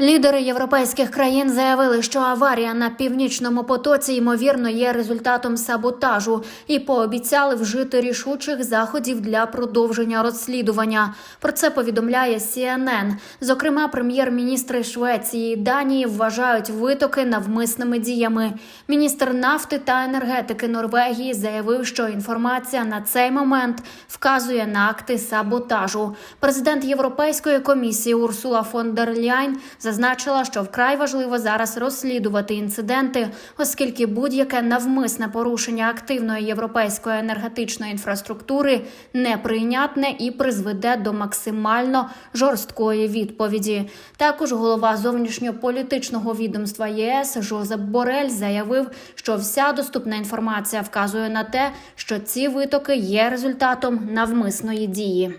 Лідери європейських країн заявили, що аварія на північному потоці ймовірно є результатом саботажу, і пообіцяли вжити рішучих заходів для продовження розслідування. Про це повідомляє CNN. Зокрема, прем'єр-міністри Швеції і Данії вважають витоки навмисними діями. Міністр нафти та енергетики Норвегії заявив, що інформація на цей момент вказує на акти саботажу. Президент Європейської комісії Урсула фон дер Ляйн зазначила, що вкрай важливо зараз розслідувати інциденти, оскільки будь-яке навмисне порушення активної європейської енергетичної інфраструктури неприйнятне і призведе до максимально жорсткої відповіді. Також голова зовнішньополітичного відомства ЄС Жозеп Борель заявив, що вся доступна інформація вказує на те, що ці витоки є результатом навмисної дії.